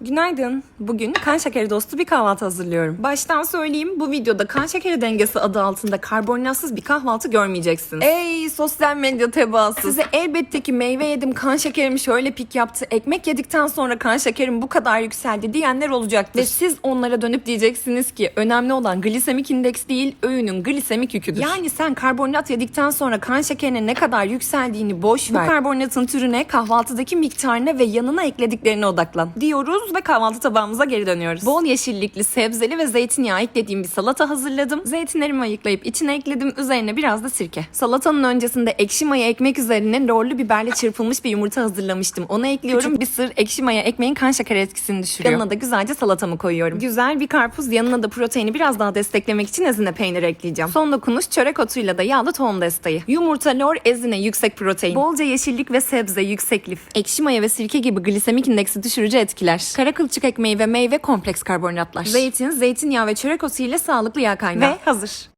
Günaydın. Bugün kan şekeri dostu bir kahvaltı hazırlıyorum. Baştan söyleyeyim bu videoda kan şekeri dengesi adı altında karbonhidratsız bir kahvaltı görmeyeceksiniz. Ey sosyal medya tebaası. Size elbette ki meyve yedim kan şekerim şöyle pik yaptı. Ekmek yedikten sonra kan şekerim bu kadar yükseldi diyenler olacaktır. Ve siz onlara dönüp diyeceksiniz ki önemli olan glisemik indeks değil öğünün glisemik yüküdür. Yani sen karbonhidrat yedikten sonra kan şekerinin ne kadar yükseldiğini boş ver. Bu karbonhidratın türüne, kahvaltıdaki miktarına ve yanına eklediklerine odaklan. Diyoruz ve kahvaltı tabağımıza geri dönüyoruz. Bol yeşillikli, sebzeli ve zeytinyağı eklediğim bir salata hazırladım. Zeytinlerimi ayıklayıp içine ekledim. Üzerine biraz da sirke. Salatanın öncesinde ekşi maya ekmek üzerine lorlu biberle çırpılmış bir yumurta hazırlamıştım. Onu ekliyorum. bir sır ekşi maya ekmeğin kan şekeri etkisini düşürüyor. Yanına da güzelce salatamı koyuyorum. Güzel bir karpuz yanına da proteini biraz daha desteklemek için ezine peyniri ekleyeceğim. Son dokunuş çörek otuyla da yağlı tohum desteği. Yumurta, lor, ezine yüksek protein. Bolca yeşillik ve sebze yüksek lif. Ekşi maya ve sirke gibi glisemik indeksi düşürücü etkiler. Kara kılçık ekmeği ve meyve kompleks karbonhidratlar. Zeytin, zeytinyağı ve çörek otu ile sağlıklı yağ kaynağı. Ve hazır.